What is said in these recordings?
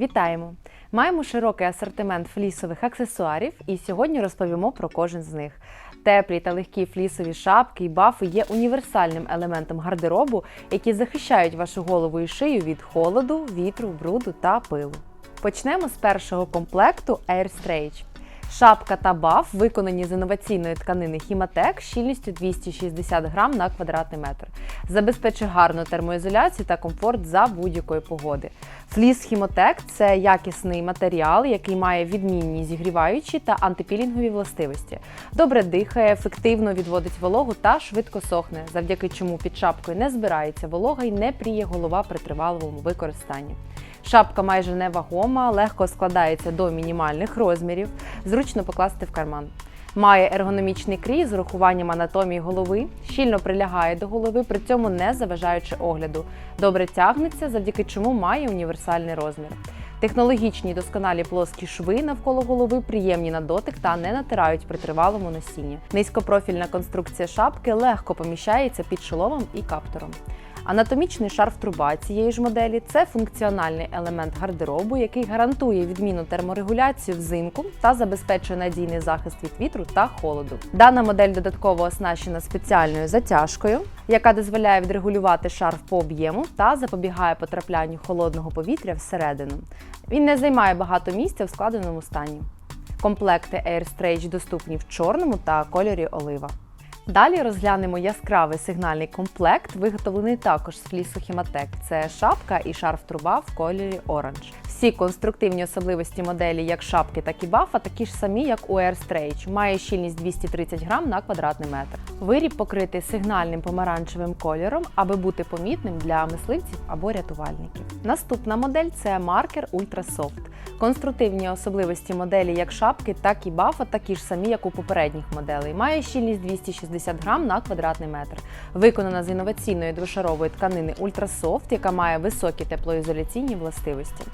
Вітаємо! Маємо широкий асортимент флісових аксесуарів, і сьогодні розповімо про кожен з них. Теплі та легкі флісові шапки і бафи є універсальним елементом гардеробу, які захищають вашу голову і шию від холоду, вітру, бруду та пилу. Почнемо з першого комплекту Air Stretch. Шапка та баф виконані з інноваційної тканини Хіматек щільністю 260 грам на квадратний метр. Забезпечує гарну термоізоляцію та комфорт за будь-якої погоди. Фліс Хімотек це якісний матеріал, який має відмінні зігріваючі та антипілінгові властивості. Добре дихає, ефективно відводить вологу та швидко сохне, завдяки чому під шапкою не збирається волога і не пріє голова при тривалому використанні. Шапка майже невагома, легко складається до мінімальних розмірів, зручно покласти в карман. Має ергономічний крій з урахуванням анатомії голови, щільно прилягає до голови, при цьому не заважаючи огляду. Добре тягнеться, завдяки чому має універсальний розмір. Технологічні досконалі плоскі шви навколо голови приємні на дотик та не натирають при тривалому носінні. Низькопрофільна конструкція шапки легко поміщається під шоломом і каптором. Анатомічний шарф труба цієї ж моделі це функціональний елемент гардеробу, який гарантує відмінну терморегуляцію взимку та забезпечує надійний захист від вітру та холоду. Дана модель додатково оснащена спеціальною затяжкою, яка дозволяє відрегулювати шарф по об'єму та запобігає потраплянню холодного повітря всередину. Він не займає багато місця в складеному стані. Комплекти Air доступні в чорному та кольорі олива. Далі розглянемо яскравий сигнальний комплект, виготовлений також з флісу Хіматек. Це шапка і шарф труба в кольорі оранж. Всі конструктивні особливості моделі, як шапки, так і бафа, такі ж самі, як у Air Stretch. Має щільність 230 грам на квадратний метр. Виріб покритий сигнальним помаранчевим кольором, аби бути помітним для мисливців або рятувальників. Наступна модель це маркер Ultra Soft. Конструктивні особливості моделі як шапки, так і бафа такі ж самі, як у попередніх моделей. Має щільність 260 грам на квадратний метр. Виконана з інноваційної двошарової тканини Ultra Soft, яка має високі теплоізоляційні властивості.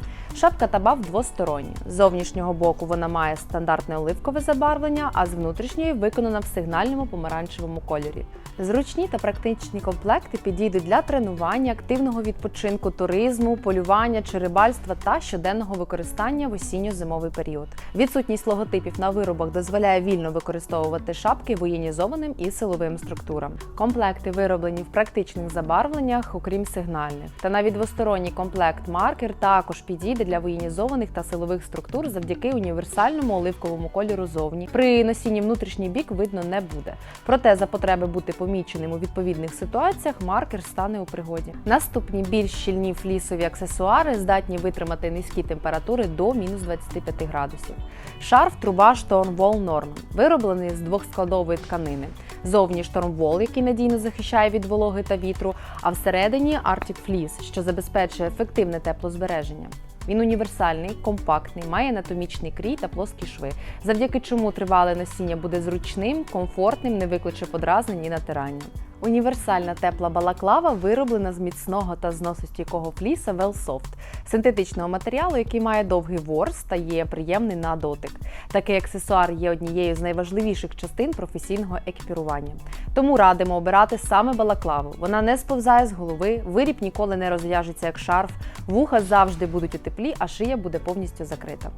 Шапка та баф двосторонні. З зовнішнього боку вона має стандартне оливкове забарвлення, а з внутрішньої виконана в сигнальному помаранчевому кольорі. Зручні та практичні комплекти підійдуть для тренування, активного відпочинку, туризму, полювання чи рибальства та щоденного використання в осінньо-зимовий період. Відсутність логотипів на виробах дозволяє вільно використовувати шапки воєнізованим і силовим структурам. Комплекти вироблені в практичних забарвленнях, окрім сигнальних. Та навіть двосторонній комплект маркер також підійде для воєнізованих та силових структур завдяки універсальному оливковому кольору зовні. При носінні внутрішній бік видно не буде. Проте за потреби бути поміченим у відповідних ситуаціях маркер стане у пригоді. Наступні більш щільні флісові аксесуари здатні витримати низькі температури до мінус 25 градусів. Шарф труба Stormwall Norman, вироблений з двохскладової тканини. Зовні штормвол, який надійно захищає від вологи та вітру, а всередині Arctic Fleece, що забезпечує ефективне теплозбереження. Він універсальний, компактний, має анатомічний крій та плоскі шви, завдяки чому тривале носіння буде зручним, комфортним, не викличе подразнень і натирання. Універсальна тепла балаклава вироблена з міцного та зносостійкого фліса Velsoft, синтетичного матеріалу, який має довгий ворс та є приємний на дотик. Такий аксесуар є однією з найважливіших частин професійного екіпірування. Тому радимо обирати саме балаклаву. Вона не сповзає з голови, виріб ніколи не розв'яжеться як шарф, вуха завжди будуть у теплі, а шия буде повністю закрита.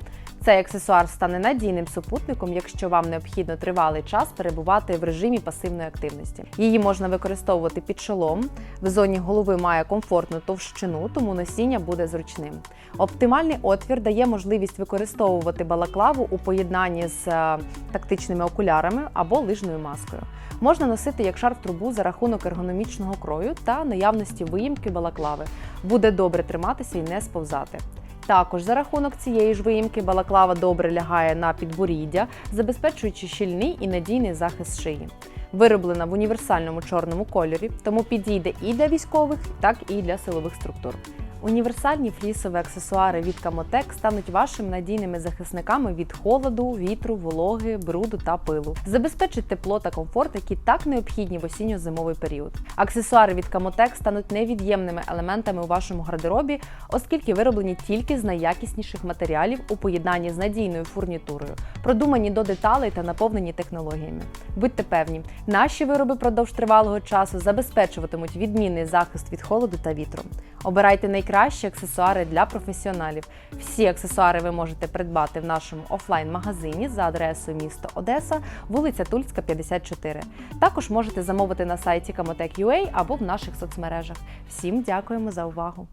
Цей аксесуар стане надійним супутником, якщо вам необхідно тривалий час перебувати в режимі пасивної активності. Її можна використовувати під шолом. В зоні голови має комфортну товщину, тому носіння буде зручним. Оптимальний отвір дає можливість використовувати балаклаву у поєднанні з е, тактичними окулярами або лижною маскою. Можна носити як шарф трубу за рахунок ергономічного крою та наявності виїмки балаклави. Буде добре триматися і не сповзати. Також за рахунок цієї ж виїмки балаклава добре лягає на підборіддя, забезпечуючи щільний і надійний захист шиї. Вироблена в універсальному чорному кольорі, тому підійде і для військових, так і для силових структур. Універсальні флісові аксесуари від Камотек стануть вашими надійними захисниками від холоду, вітру, вологи, бруду та пилу. Забезпечить тепло та комфорт, які так необхідні в осінньо-зимовий період. Аксесуари від Камотек стануть невід'ємними елементами у вашому гардеробі, оскільки вироблені тільки з найякісніших матеріалів у поєднанні з надійною фурнітурою, продумані до деталей та наповнені технологіями. Будьте певні, наші вироби продовж тривалого часу забезпечуватимуть відмінний захист від холоду та вітру. Обирайте найкраще найкращі аксесуари для професіоналів. Всі аксесуари ви можете придбати в нашому офлайн-магазині за адресою місто Одеса, вулиця Тульська, 54. Також можете замовити на сайті Kamotec.ua або в наших соцмережах. Всім дякуємо за увагу!